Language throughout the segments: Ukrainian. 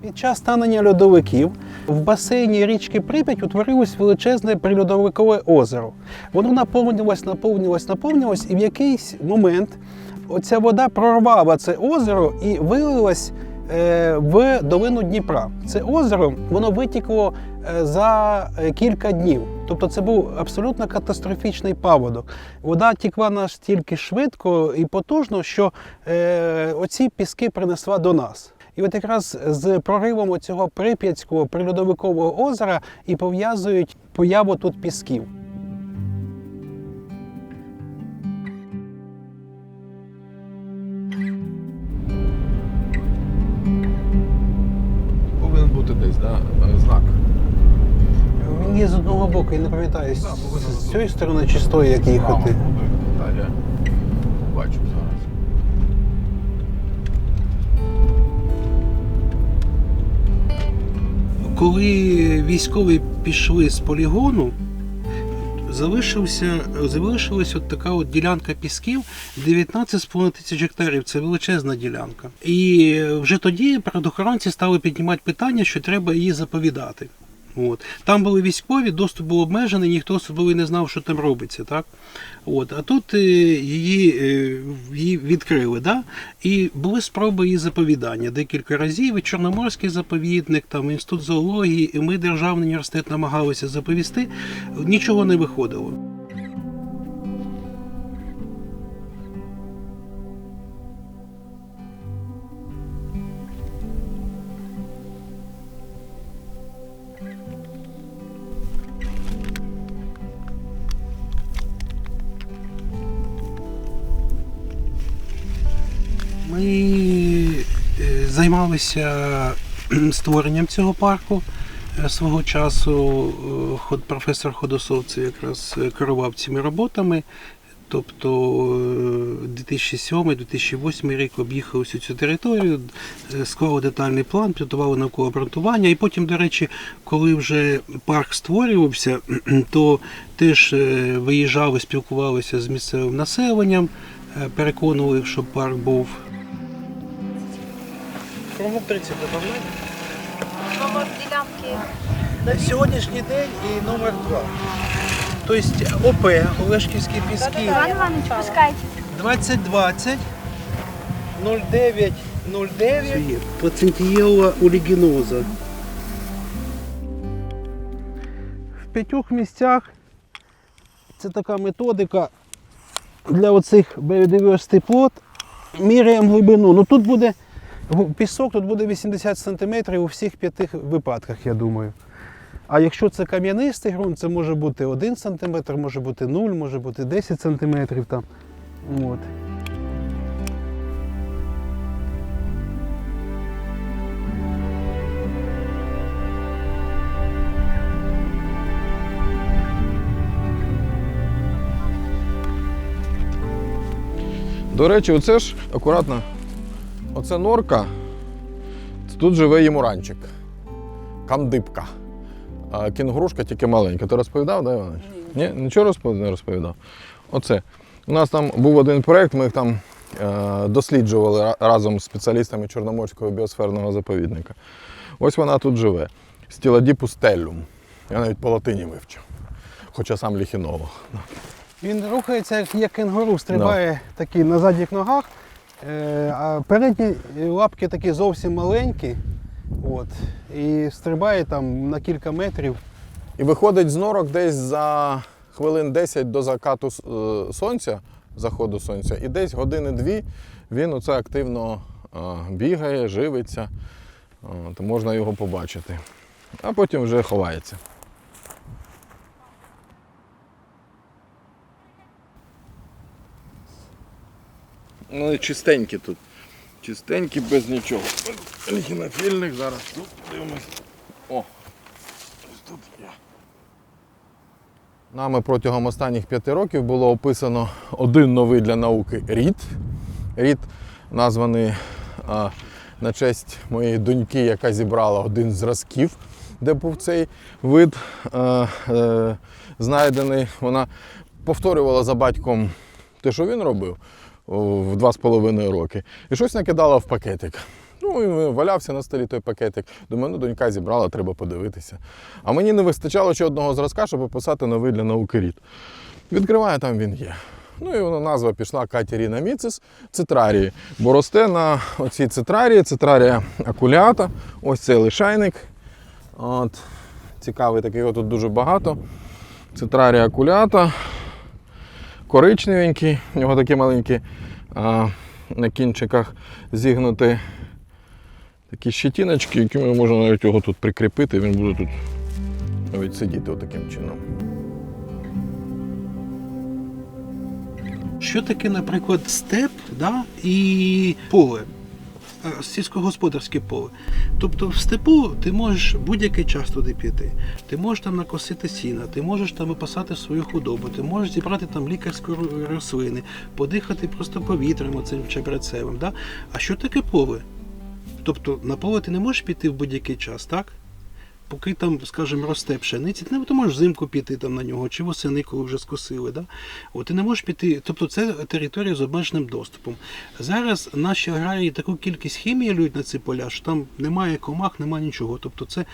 Під час танення льодовиків в басейні річки Прип'ять утворилось величезне прильодовикове озеро. Воно наповнювалось, наповнювалось, наповнювалось, і в якийсь момент оця вода прорвала це озеро і вилилась е, в долину Дніпра. Це озеро воно витікло е, за е, кілька днів. Тобто це був абсолютно катастрофічний паводок. Вода тікла настільки швидко і потужно, що оці піски принесла до нас. І от якраз з проривом цього прип'ятського прильодовикового озера і пов'язують появу тут пісків. Повинен бути десь, да? знак. Він є з одного боку, я не пам'ятаю, з, цієї сторони чи з тої, як їхати. Я бачу зараз. Коли військові пішли з полігону, залишився, залишилась от така от ділянка пісків 19,5 тисяч гектарів. Це величезна ділянка. І вже тоді природоохоронці стали піднімати питання, що треба її заповідати. От. Там були військові, доступ був обмежений, ніхто особливо не знав, що там робиться. Так? От. А тут е, її, е, її відкрили. Да? І були спроби її заповідання декілька разів. І Чорноморський заповідник, там, інститут зоології, і ми, Державний університет, намагалися заповісти. Нічого не виходило. Ми е, займалися створенням цього парку е, свого часу. Е, Професор Ходосовцев якраз керував цими роботами. Тобто е, 2007-2008 рік об'їхав всю цю територію, склали детальний план, підготували наукове обґрунтування. І потім, до речі, коли вже парк створювався, то теж виїжджали, спілкувалися з місцевим населенням, переконували, щоб парк був Кругом 30 додаємо. Номер ділянки. На ссьогоднішній день і номер 2. Тобто ОП Олешківські піски Іван Іванович, пускайте. 2020 09 09 Плацентієла оригіноза. В п'ятьох місцях це така методика для оцих biodiversity плот. Міряємо глибину. Ну тут буде пісок, тут буде 80 см у всіх п'яти випадках, я думаю. А якщо це кам'янистий ґрунт, це може бути 1 см, може бути 0, може бути 10 см. Там. От. До речі, оце ж акуратно. Оце норка. Тут живе ємуранчик. Камдипка. А кінгурушка тільки маленька. Ти розповідав, да, Іванович? Ні. Нічого не розповідав. Оце. У нас там був один проєкт, ми їх там е, досліджували разом з спеціалістами Чорноморського біосферного заповідника. Ось вона тут живе. Стіладіпус теллюм. Я навіть по латині вивчив. Хоча сам ліхінолог. Він рухається як, кенгуру, стрибає такий на задніх ногах, а передні лапки такі зовсім маленькі. От, і стрибає там на кілька метрів. І виходить з норок десь за хвилин 10 до закату е, сонця, заходу сонця, і десь години-дві він оце активно е, бігає, живиться, От, можна його побачити. А потім вже ховається. Ну, чистенькі тут. Чистенькі без нічого. Ліхінофільних зараз тут дивимось. О, ось тут є. Нами протягом останніх п'яти років було описано один новий для науки рід. Рід названий а, на честь моєї доньки, яка зібрала один зразків, де був цей вид а, е, знайдений. Вона повторювала за батьком те, що він робив в два з половиною роки, і щось накидала в пакетик. Ну, і валявся на столі той пакетик. Думаю, ну донька зібрала, треба подивитися. А мені не вистачало ще одного зразка, щоб описати новий для науки рід. Відкриваю, там він є. Ну і вона назва пішла Катеріна Міцис цитрарії, бо росте на оцій цитрарії, цитрарія акулята, ось цей лишайник. От. Цікавий такий, його тут дуже багато. Цитрарія акулята, коричневенький, у нього такі маленькі а, на кінчиках зігнуті такі щетіночки, якими можна навіть його тут прикріпити, він буде тут навіть сидіти отаким чином. Що таке, наприклад, степ да, і поле, сільськогосподарське поле. Тобто в степу ти можеш будь-який час туди піти. Ти можеш там накосити сіна, ти можеш там випасати свою худобу, ти можеш зібрати там лікарські рослини, подихати просто повітрям оцим чебрецевим. Да? А що таке поле? Тобто на поле ти не можеш піти в будь-який час, так? Поки там, скажімо, росте пшениця, ти не ти можеш взимку піти там на нього, чи восени, коли вже скосили. Да? От, ти не можеш піти. Тобто це територія з обмеженим доступом. Зараз наші аграрії таку кількість хімії лють на ці поля, що там немає комах, немає нічого. Тобто це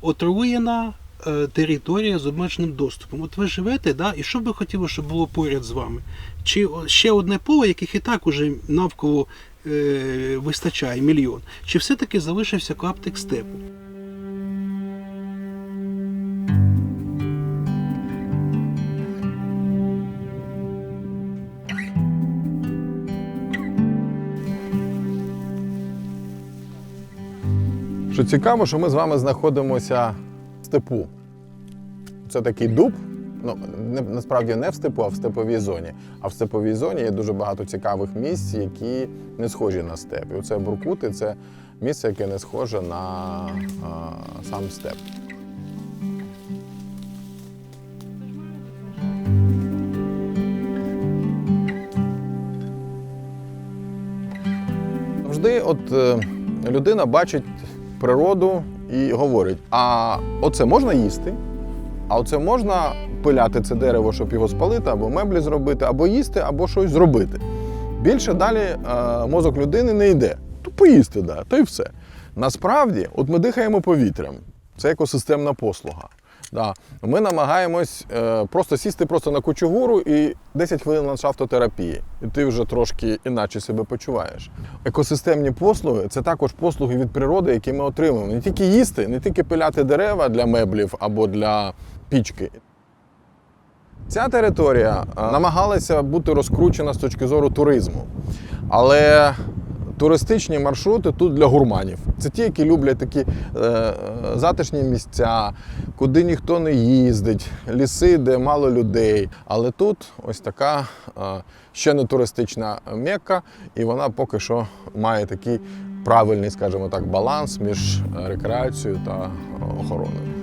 отруєна е, територія з обмеженим доступом. От ви живете, да, і що б ви хотіли, щоб було поряд з вами? Чи ще одне поле, яких і так уже навколо е, вистачає мільйон? Чи все-таки залишився клаптик степу? Що цікаво, що ми з вами знаходимося в степу. Це такий дуб. Ну, не, насправді не в степу, а в степовій зоні. А в степовій зоні є дуже багато цікавих місць, які не схожі на степ. І оце Буркути це місце, яке не схоже на а, сам степ. Завжди от е, людина бачить природу і говорить: а оце можна їсти, а оце можна пиляти це дерево, щоб його спалити, або меблі зробити, або їсти, або щось зробити. Більше далі е, мозок людини не йде. То поїсти, да, то й все. Насправді, от ми дихаємо повітрям. Це екосистемна послуга. Да. Ми намагаємось е, просто сісти просто на кучугуру і 10 хвилин ландшафтотерапії. І ти вже трошки іначе себе почуваєш. Екосистемні послуги це також послуги від природи, які ми отримуємо. Не тільки їсти, не тільки пиляти дерева для меблів або для пічки. Ця територія е, намагалася бути розкручена з точки зору туризму. Але туристичні маршрути тут для гурманів. Це ті, які люблять такі е, затишні місця, куди ніхто не їздить, ліси, де мало людей. Але тут ось така е, ще не туристична мекка, і вона поки що має такий правильний, скажімо так, баланс між рекреацією та охороною.